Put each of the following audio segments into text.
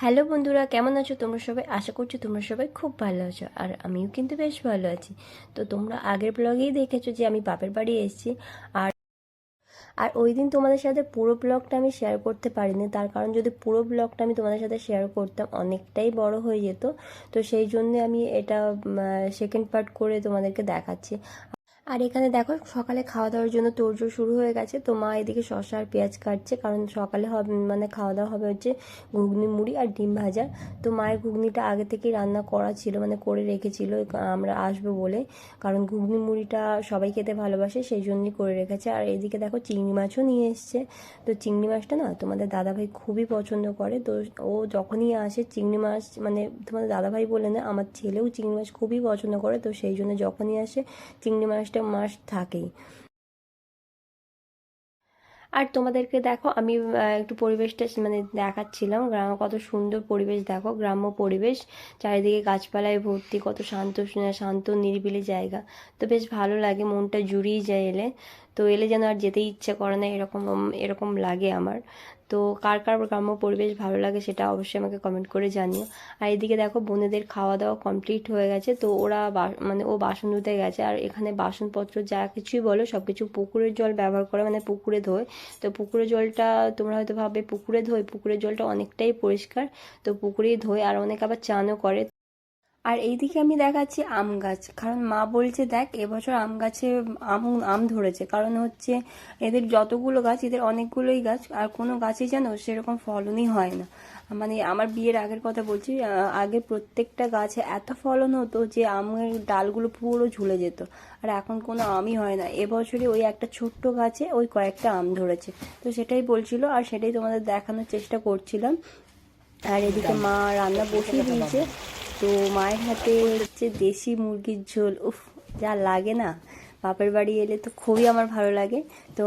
Hello বন্ধুরা, কেমন আছো তোমরা সবাই? আশা করছ তোমরা সবাই খুব ভালো আছো, আর আমিও কিন্তু বেশ ভালো আছি। তো তোমরা আগের ব্লগেই দেখেছ যে আমি বাপের বাড়ি এসেছি, আর আর ওই দিন তোমাদের সাথে পুরো ব্লগটা আমি শেয়ার করতে পারিনি। তার কারণ যদি পুরো ব্লগটা আমি তোমাদের সাথে শেয়ার করতাম, অনেকটাই বড় হয়ে যেত। তো সেই জন্য আমি এটা সেকেন্ড পার্ট করে তোমাদেরকে দেখাচ্ছি। আর এখানে দেখো সকালে খাওয়া দাওয়ার জন্য তোড়জোড় শুরু হয়ে গেছে। তো মা এদিকে শসা আর পেঁয়াজ কাটছে, কারণ সকালে হবে মানে খাওয়া দাওয়া হবে হচ্ছে ঘুগনি, মুড়ি আর ডিম ভাজা। তো মায়ের ঘুগনিটা আগে থেকেই রান্না করা ছিল মানে করে রেখেছিল আমরা আসব বলে। কারণ ঘুগনি, মুড়িটা সবাই খেতে ভালোবাসে, সেই জন্যই করে রেখেছে। আর এদিকে দেখো চিংড়ি মাছও নিয়ে এসছে। তো চিংড়ি মাছটা না তোমাদের দাদাভাই খুবই পছন্দ করে। তো ও যখনই আসে চিংড়ি মাছ মানে তোমাদের দাদাভাই বলে না, আমার ছেলেও চিংড়ি মাছ খুবই পছন্দ করে। তো সেই জন্য যখনই আসে চিংড়ি মাছটা মাস থাকেই। আর তোমাদেরকে দেখো, আমি একটু পরিবেশটা মানে দেখাচ্ছিলাম। গ্রাম, কত সুন্দর পরিবেশ, দেখো, গ্রাম্য পরিবেশ। চারিদিকে গাছপালায় ভর্তি, কত শান্ত শান্ত, নিরিবিলি জায়গা। তো বেশ ভালো লাগে, মনটা জুড়িয়ে যায় এলে। তো এলে যেন আর যেতেই ইচ্ছে করে না এরকম এরকম লাগে আমার। তো কার কার গ্রাম্য পরিবেশ ভালো লাগে সেটা অবশ্যই আমাকে কমেন্ট করে জানিও। আর এদিকে দেখো বোনেদের খাওয়া দাওয়া কমপ্লিট হয়ে গেছে, তো ওরা মানে ও বাসন ধুতে গেছে। আর এখানে বাসনপত্র যা কিছুই বলো সব কিছু পুকুরের জল ব্যবহার করে মানে পুকুরে ধোয়। তো পুকুরের জলটা তোমরা হয়তো ভাবে পুকুরে ধোয়? পুকুরের জলটা অনেকটাই পরিষ্কার। তো পুকুরেই ধোয়, আর অনেক আবার চানও করে। আর এইদিকে আমি দেখাচ্ছি আম গাছ। কারণ মা বলছে, দেখ, এবছর আম গাছে আম আম ধরেছে। কারণ হচ্ছে এদের যতগুলো গাছ, এদের অনেকগুলোই গাছ, আর কোনো গাছই যেন সেরকম ফলনই হয় না। মানে আমার বিয়ের আগের কথা বলছি আগে প্রত্যেকটা গাছে এত ফলন হতো যে আমের ডালগুলো পুরো ঝুলে যেত। আর এখন কোনো আমই হয় না। এবছরে ওই একটা ছোট্ট গাছে ওই কয়েকটা আম ধরেছে। তো সেটাই বলছিল আর সেটাই তোমাদের দেখানোর চেষ্টা করছিলাম। আর এদিকে মা রান্না বসিয়ে দিয়েছে। তো মায়ের হাতে হচ্ছে দেশি মুরগির ঝোল। উফ, যা লাগে না। বাপের বাড়ি এলে তো খুবই আমার ভালো লাগে। তো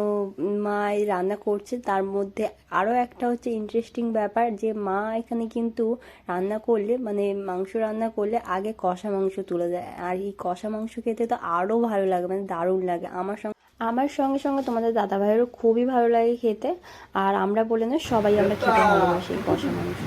মা রান্না করছে, তার মধ্যে আরও একটা হচ্ছে ইন্টারেস্টিং ব্যাপার যে মা এখানে কিন্তু রান্না করলে মানে মাংস রান্না করলে আগে কষা মাংস তুলে দেয়। আর এই কষা মাংস খেতে তো আরও ভালো লাগে মানে দারুণ লাগে। আমার সঙ্গে আমার সঙ্গে সঙ্গে তোমাদের দাদা ভাইয়েরও খুবই ভালো লাগে খেতে। আর আমরা বলে না, সবাই আমরা খেতে ভালোবাসি কষা মাংস।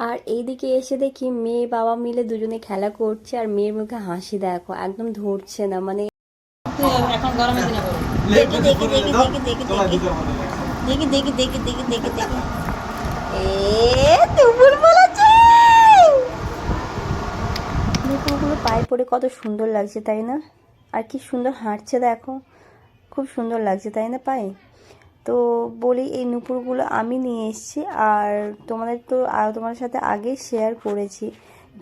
আর এইদিকে এসে দেখি মেয়ে বাবা মিলে দুজনে খেলা করছে, আর মেয়ের মুখে হাসি দেখো, একদম ধরছে না মানে এখন গরমের দিনে করো দেখি দেখি দেখি দেখি দেখি দেখি দেখি। দেখি দেখি দেখি দেখি এ তুমুল বলেছে। নুপুরগুলো পায়ে পড়ে কত সুন্দর লাগছে, তাই না? আর কি সুন্দর হাঁটছে দেখো। খুব সুন্দর লাগছে, তাই না, পায়ে? তো বলি এই নুপুরগুলো আমি নিয়ে এসেছি আর তোমাদের তো তোমাদের সাথে আগে শেয়ার করেছি।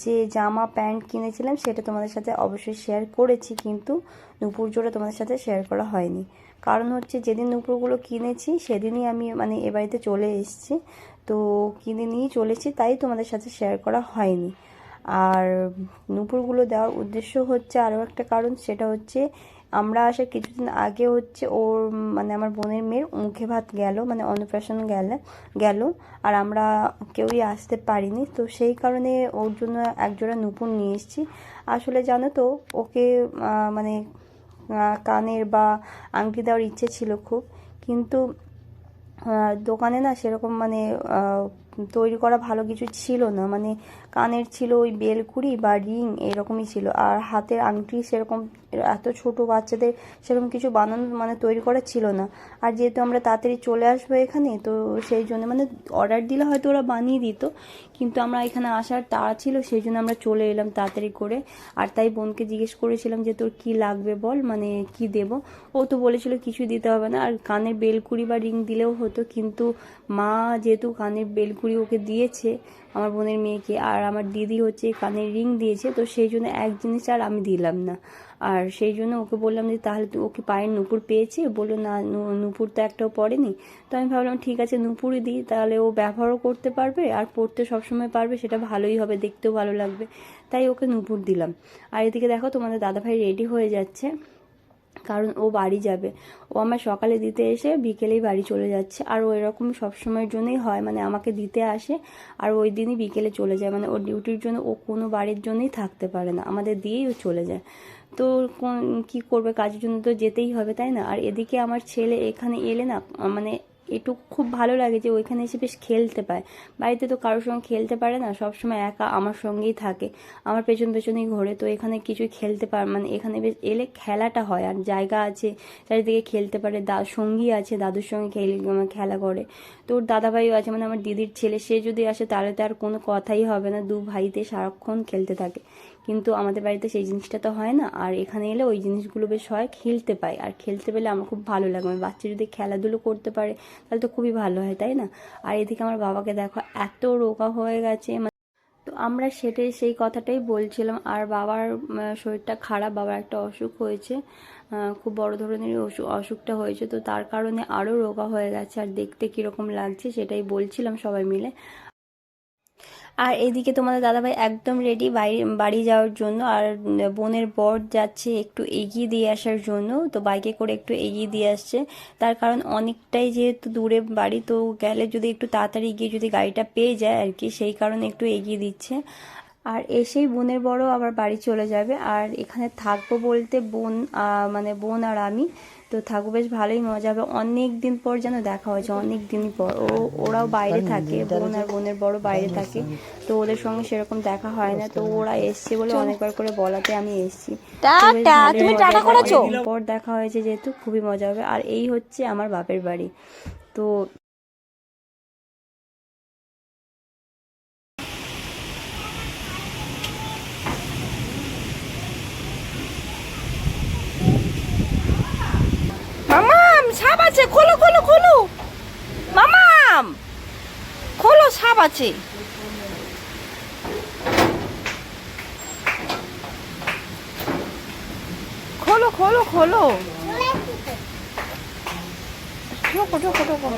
যে জামা, প্যান্ট কিনেছিলাম সেটা তোমাদের সাথে অবশ্যই শেয়ার করেছি, কিন্তু নুপুর জোড়া তোমাদের সাথে শেয়ার করা হয়নি। কারণ হচ্ছে যেদিন নুপুরগুলো কিনেছি, সেদিনই আমি মানে এ বাড়িতে চলে এসেছি। তো কিনে নিয়ে চলেছি, তাই তোমাদের সাথে শেয়ার করা হয়নি। আর নুপুরগুলো দেওয়ার উদ্দেশ্য হচ্ছে আরও একটা কারণ, সেটা হচ্ছে আমরা আসার কিছুদিন আগে হচ্ছে ওর মানে আমার বোনের মেয়ের মুখে ভাত গেল মানে অন্নপ্রাশন গেল গেল, আর আমরা কেউই আসতে পারিনি। তো সেই কারণে ওর জন্য একজোড়া নুপুর নিয়ে এসেছি। আসলে জানো তো, ওকে মানে কানের বা আংটি দেওয়ার ইচ্ছে ছিল খুব, কিন্তু দোকানে না সেরকম মানে তৈরি করা ভালো কিছু ছিল না। মানে কানের ছিল ওই বেলকুড়ি বা রিং এরকমই ছিল। আর হাতের আংটি সেরকম এত ছোট বাচ্চাদের সেরকম কিছু বানানো মানে তৈরি করা ছিল না। আর যেহেতু আমরা তাড়াতাড়ি চলে আসব এখানে, তো সেই জন্য মানে অর্ডার দিলে হয়তো ওরা বানিয়ে দিত। কিন্তু আমরা এখানে আসার তাড়া ছিল, সেই জন্য আমরা চলে এলাম তাড়াতাড়ি করে। আর তাই বোনকে জিজ্ঞেস করেছিলাম যে, তোর কি লাগবে বল? মানে কি দেব? ও তো বলেছিল কিছু দিতে হবে না। আর কানে বেলকুড়ি বা রিং দিলেও হতো, কিন্তু মা যেহেতু কানের বেলকুড়ি ওকে দিয়েছে, আমার বোনের মেয়েকে। আর আমার দিদি হচ্ছে কানের রিং দিয়েছে, তো সেই জন্য এক জিনিস আর আমি দিলাম না। আর সেই জন্য ওকে বললাম যে, তাহলে ওকে পায়ের নুপুর পেয়েছে? বলল, না, নু- নুপুর তো একটাও পড়েনি। তো আমি ভাবলাম, ঠিক আছে, নুপুরই দিই, তাহলে ও ব্যবহারও করতে পারবে আর পড়তে সবসময় পারবে, সেটা ভালোই হবে, দেখতেও ভালো লাগবে। তাই ওকে নুপুর দিলাম। আর এদিকে দেখো, তোমাদের দাদাভাই রেডি হয়ে যাচ্ছে। কারণ ও বাড়ি যাবে। ও আমার সকালে দিতে এসে বিকেলেই বাড়ি চলে যাচ্ছে। আর ও এরকম সবসময়ের জন্যই হয় মানে আমাকে দিতে আসে আর ওই দিনই বিকেলে চলে যায়। মানে ওর ডিউটির জন্য ও কোনো বাড়ির জন্যই থাকতে পারে না। আমাদের দিয়েই ও চলে যায়। তো কি করবে? কাজের জন্য তো যেতেই হবে, তাই না? আর এদিকে আমার ছেলে এখানে এলে না মানে একটু খুব ভালো লাগে যে ওইখানে এসে বেশ খেলতে পায়। বাড়িতে তো কারোর সঙ্গে খেলতে পারে না, সব সময় একা আমার সঙ্গেই থাকে। আমার পেছন পেছনেই ঘোরে, তো এখানে কিছুই খেলতে পারে মানে এখানে বেশ এলে খেলাটা হয় আর জায়গা আছে, চারিদিকে খেলতে পারে। দা সঙ্গী আছে, দাদুর সঙ্গে খেল খেলা করে। তো ওর দাদাভাইও আছে মানে আমার দিদির ছেলে, সে যদি আসে তাহলে তো আর কোনো কথাই হবে না, দু ভাইতে সারাক্ষণ খেলতে থাকে। কিন্তু আমাদের বাড়িতে সেই জিনিসটা তো হয় না। আর এখানে এলে ওই জিনিসগুলো বেশ হয়, খেলতে পায়। আর খেলতে পেলে আমার খুব ভালো লাগে। মানে বাচ্চা যদি খেলাধুলো করতে পারে তাহলে তো খুবই ভালো হয়, তাই না? আর এদিকে আমার বাবাকে দেখো, এত রোগা হয়ে গেছে মানে তো আমরা সেটাই, সেই কথাটাই বলছিলাম। আর বাবার শরীরটা খারাপ, বাবার একটা অসুখ হয়েছে খুব বড় ধরনের অসুখ অসুখটা হয়েছে। তো তার কারণে আরও রোগা হয়ে গেছে, আর দেখতে কীরকম লাগছে সেটাই বলছিলাম সবাই মিলে। আর এদিকে তোমাদের দাদাভাই একদম রেডি বাড়ি যাওয়ার জন্য আর বোনের বর যাচ্ছে একটু এগিয়ে দিয়ে আসার জন্য। তো বাইকে করে একটু এগিয়ে দিয়ে আসছে। তার কারণ অনেকটাই যেহেতু দূরে বাড়ি, তো গেলে যদি একটু তাড়াতাড়ি গিয়ে যদি গাড়িটা পেয়ে যায় আর কি, সেই কারণে একটু এগিয়ে দিচ্ছে। আর এসেই বোনের বড় আবার বাড়ি চলে যাবে। আর এখানে থাকব বলতে বোন মানে বোন আর আমি। তো থাকো বেশ ভালোই মজা হবে। অনেক দিন পর যেন দেখা হয়েছে অনেক দিন পর। ও ওরাও বাইরে থাকে বোন আর বোনের বড় বাইরে থাকে। তো ওদের সঙ্গে সেরকম দেখা হয় না। তো ওরা এসছে বলে অনেকবার করে বলাতে আমি এসছি। পর দেখা হয়েছে যেহেতু খুবই মজা হবে। আর এই হচ্ছে আমার বাপের বাড়ি। তো মামাম সাপ আছে খোলো খোলো খোলো মামাম খোলো সাপ আছে। খোলো খোলো খোলো। ঢোকো ঢোকো ঢোকো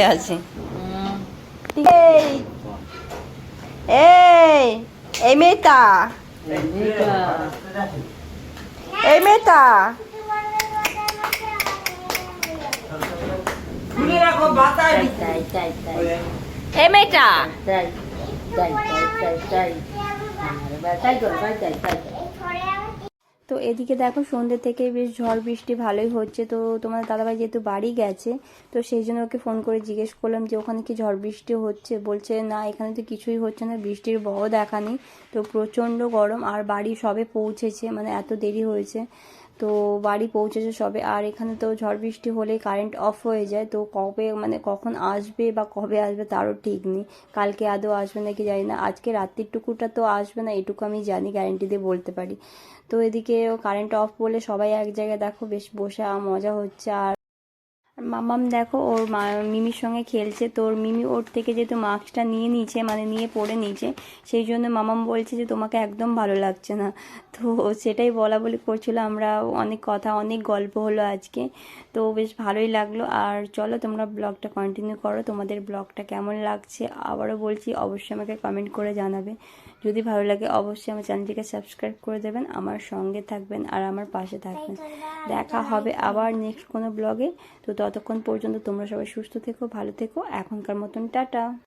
এ আছে। এই এই এই মেয়েটা। এই মেয়েটা। রাখো বাতায় তাই তাই তাই মেয়েটা। তাই তাই তাই তাই তাই। তাই করো তাই তাই তাই তো এদিকে দেখো সন্ধ্যে থেকে বেশ ঝড় বৃষ্টি ভালোই হচ্ছে। তো তোমার দাদাভাই যেহেতু বাড়ি গেছে তো সেই জন্য ওকে ফোন করে জিজ্ঞেস করলাম যে ওখানে কি ঝড় বৃষ্টি হচ্ছে? বলছে না এখানে তো কিছুই হচ্ছে না বৃষ্টির বহ দেখা নেই। তো প্রচণ্ড গরম আর বাড়ি সবে পৌঁছেছে মানে এত দেরি হয়েছে। তো বাড়ি পৌঁছেছে সবে। আর এখানে তো ঝড় বৃষ্টি হলে কারেন্ট অফ হয়ে যায়। তো কবে মানে কখন আসবে বা কবে আসবে তারও ঠিক নেই। কালকে আদৌ আসবে নাকি জানি না। আজকে রাত্রিটুকুটা তো আসবে না, এটুকু আমি জানি গ্যারেন্টি দিয়ে বলতে পারি। তো এদিকে কারেন্ট অফ বলে সবাই এক জায়গায় দেখো, বেশ বসে মজা হচ্ছে। আর আর মামাম দেখো, ওর মা মিমির সঙ্গে খেলছে। তো ওর মিমি ওর থেকে যেহেতু মাস্কটা নিয়ে নিয়েছে মানে নিয়ে পড়ে নিয়েছে, সেই জন্য মামাম বলছে যে, তোমাকে একদম ভালো লাগছে না। তো সেটাই বলা বলি করছিল। আমরা অনেক কথা, অনেক গল্প হলো আজকে। তো বেশ ভালোই লাগল। আর চলো, তোমরা ব্লগটা কন্টিনিউ করো। তোমাদের ব্লগটা কেমন লাগছে? আবারও বলছি, অবশ্যই আমাকে কমেন্ট করে জানাবে। যদি ভালো লাগে অবশ্যই আমার চ্যানেলটিকে সাবস্ক্রাইব করে দেবেন আমার সঙ্গে থাকবেন আর আমার পাশে থাকবেন। দেখা হবে আবার নেক্সট কোনো ব্লগে তো ততক্ষণ পর্যন্ত তোমরা সবাই সুস্থ থেকো ভালো থেকো। এখনকার মতন টাটা।